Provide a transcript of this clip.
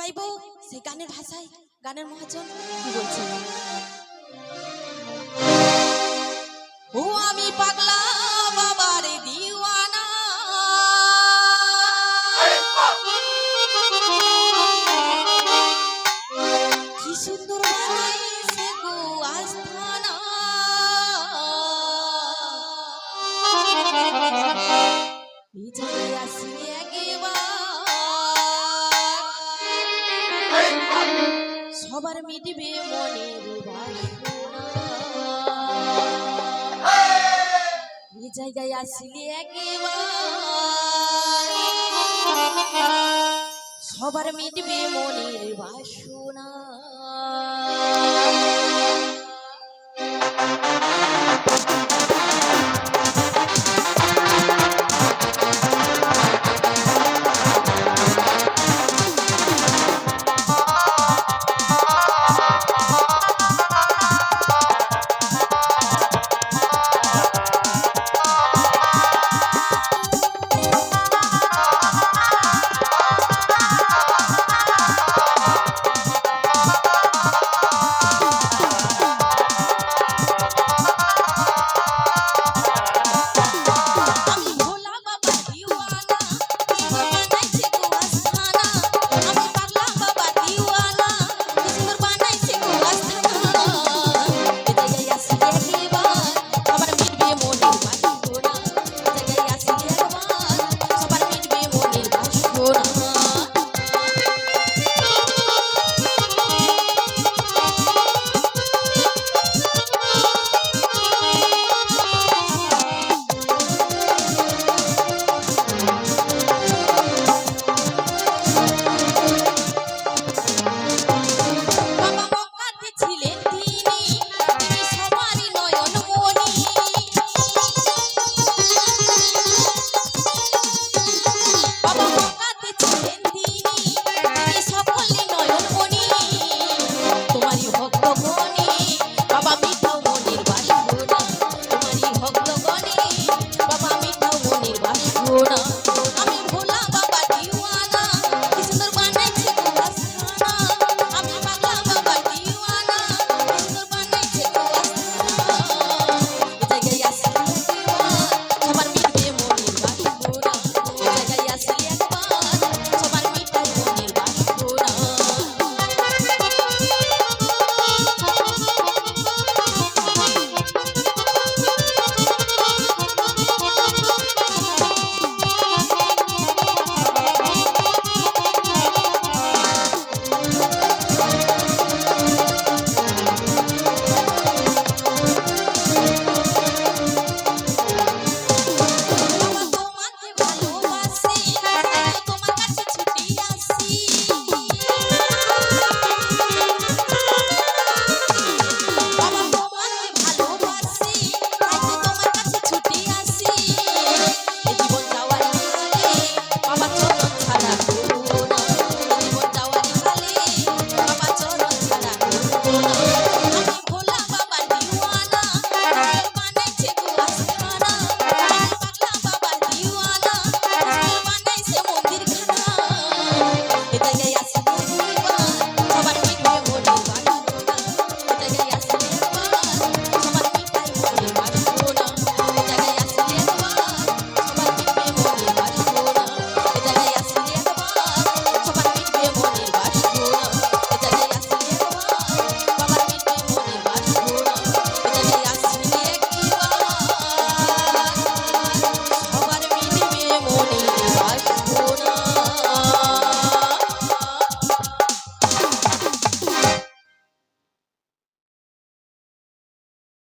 গাইবো সেই গানের ভাষায়, গানের মহাজন, কি বলছে ও আমি পাগলা বাবার দিওয়ানা। কি সুন্দর বানাইছে গো আস্থানা। বিজয় আসি সবার মিটবে মনের এই জায়গায় আসলে একেবারে সবার মিটবে মনের বাসনা।